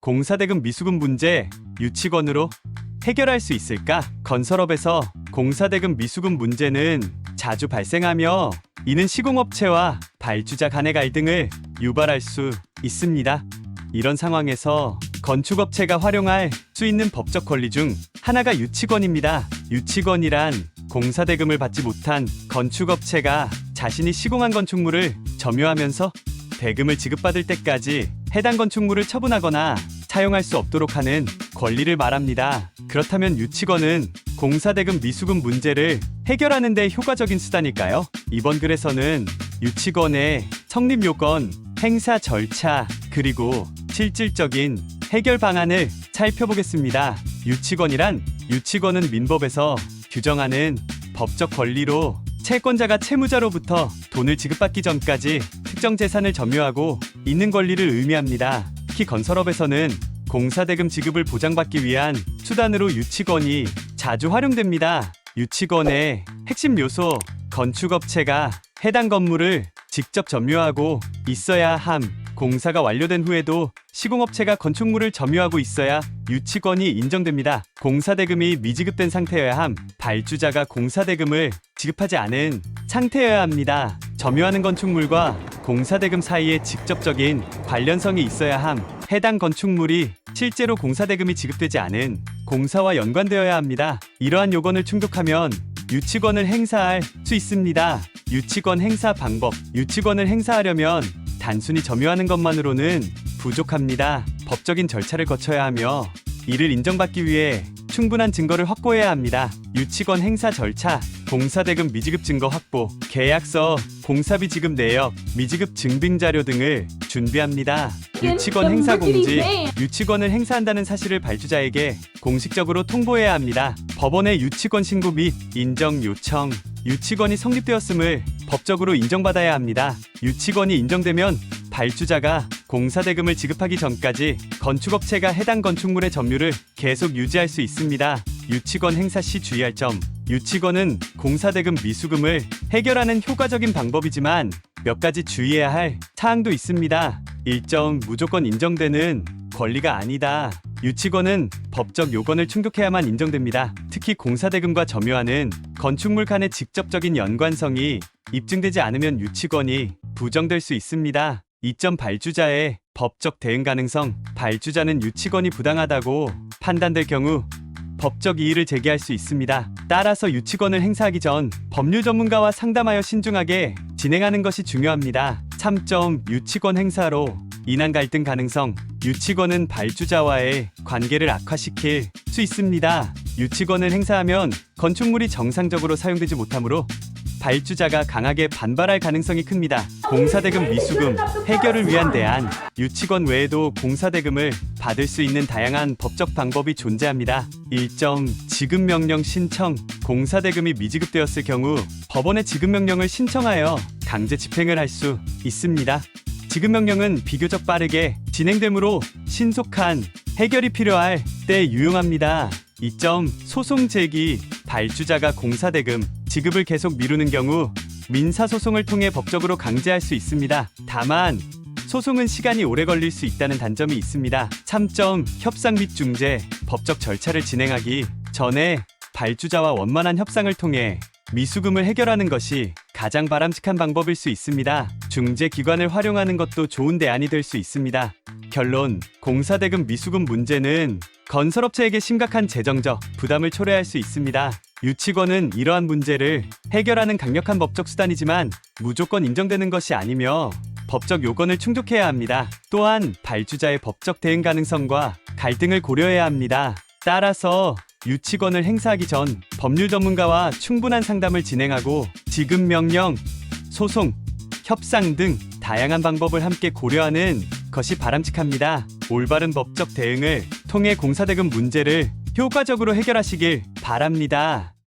공사대금 미수금 문제 유치권으로 해결할 수 있을까? 건설업에서 공사대금 미수금 문제는 자주 발생하며 이는 시공업체와 발주자 간의 갈등을 유발할 수 있습니다. 이런 상황에서 건축업체가 활용할 수 있는 법적 권리 중 하나가 유치권입니다. 유치권이란 공사대금을 받지 못한 건축업체가 자신이 시공한 건축물을 점유하면서 대금을 지급받을 때까지 해당 건축물을 처분하거나 사용할 수 없도록 하는 권리를 말합니다. 그렇다면 유치권은 공사대금 미수금 문제를 해결하는 데 효과적인 수단일까요? 이번 글에서는 유치권의 성립 요건, 행사 절차, 그리고 실질적인 해결 방안을 살펴보겠습니다. 유치권이란 유치권은 민법에서 규정하는 법적 권리로 채권자가 채무자로부터 돈을 지급받기 전까지 특정 재산을 점유하고 있는 권리를 의미합니다. 특히 건설업에서는 공사대금 지급을 보장받기 위한 수단으로 유치권이 자주 활용됩니다. 유치권의 핵심 요소, 건축업체가 해당 건물을 직접 점유하고 있어야 함. 공사가 완료된 후에도 시공업체가 건축물을 점유하고 있어야 유치권이 인정됩니다. 공사대금이 미지급된 상태여야 함. 발주자가 공사대금을 지급하지 않은 상태여야 합니다. 점유하는 건축물과 공사대금 사이에 직접적인 관련성이 있어야 함. 해당 건축물이 실제로 공사대금이 지급되지 않은 공사와 연관되어야 합니다. 이러한 요건을 충족하면 유치권을 행사할 수 있습니다. 유치권 행사 방법. 유치권을 행사하려면 단순히 점유하는 것만으로는 부족합니다. 법적인 절차를 거쳐야 하며 이를 인정받기 위해 충분한 증거를 확보해야 합니다. 유치권 행사 절차, 공사대금 미지급 증거 확보, 계약서, 공사비 지급 내역, 미지급 증빙 자료 등을 준비합니다. 유치권 행사 공지, 유치권을 행사한다는 사실을 발주자에게 공식적으로 통보해야 합니다. 법원에 유치권 신고 및 인정 요청, 유치권이 성립되었음을 법적으로 인정받아야 합니다. 유치권이 인정되면 발주자가 공사대금을 지급하기 전까지 건축업체가 해당 건축물의 점유를 계속 유지할 수 있습니다. 유치권 행사 시 주의할 점. 유치권은 공사대금 미수금을 해결하는 효과적인 방법이지만 몇 가지 주의해야 할 사항도 있습니다. 일정 무조건 인정되는 권리가 아니다. 유치권은 법적 요건을 충족해야만 인정됩니다. 특히 공사대금과 점유하는 건축물 간의 직접적인 연관성이 입증되지 않으면 유치권이 부정될 수 있습니다. 이점 발주자의 법적 대응 가능성, 발주자는 유치권이 부당하다고 판단될 경우 법적 이의를 제기할 수 있습니다. 따라서 유치권을 행사하기 전 법률 전문가와 상담하여 신중하게 진행하는 것이 중요합니다. 3점 유치권 행사로 인한 갈등 가능성 유치권은 발주자와의 관계를 악화시킬 수 있습니다. 유치권을 행사하면 건축물이 정상적으로 사용되지 못하므로 발주자가 강하게 반발할 가능성이 큽니다. 공사대금 미수금 해결을 위한 대안 유치권 외에도 공사대금을 받을 수 있는 다양한 법적 방법이 존재합니다. 1점 지급 명령 신청 공사대금이 미지급되었을 경우 법원에 지급 명령을 신청하여 강제 집행을 할 수 있습니다. 지급 명령은 비교적 빠르게 진행되므로 신속한 해결이 필요할 때 유용합니다. 2점 소송 제기 발주자가 공사대금 지급을 계속 미루는 경우 민사소송을 통해 법적으로 강제할 수 있습니다. 다만 소송은 시간이 오래 걸릴 수 있다는 단점이 있습니다. 3점 협상 및 중재 법적 절차를 진행하기 전에 발주자와 원만한 협상을 통해 미수금을 해결하는 것이 가장 바람직한 방법일 수 있습니다. 중재 기관을 활용하는 것도 좋은 대안이 될 수 있습니다. 결론 공사대금 미수금 문제는 건설업체에게 심각한 재정적 부담을 초래할 수 있습니다. 유치권은 이러한 문제를 해결하는 강력한 법적 수단이지만 무조건 인정되는 것이 아니며 법적 요건을 충족해야 합니다. 또한 발주자의 법적 대응 가능성과 갈등을 고려해야 합니다. 따라서 유치권을 행사하기 전 법률 전문가와 충분한 상담을 진행하고 지급 명령, 소송, 협상 등 다양한 방법을 함께 고려하는 것이 바람직합니다. 올바른 법적 대응을 통해 공사대금 문제를 효과적으로 해결하시길 바랍니다.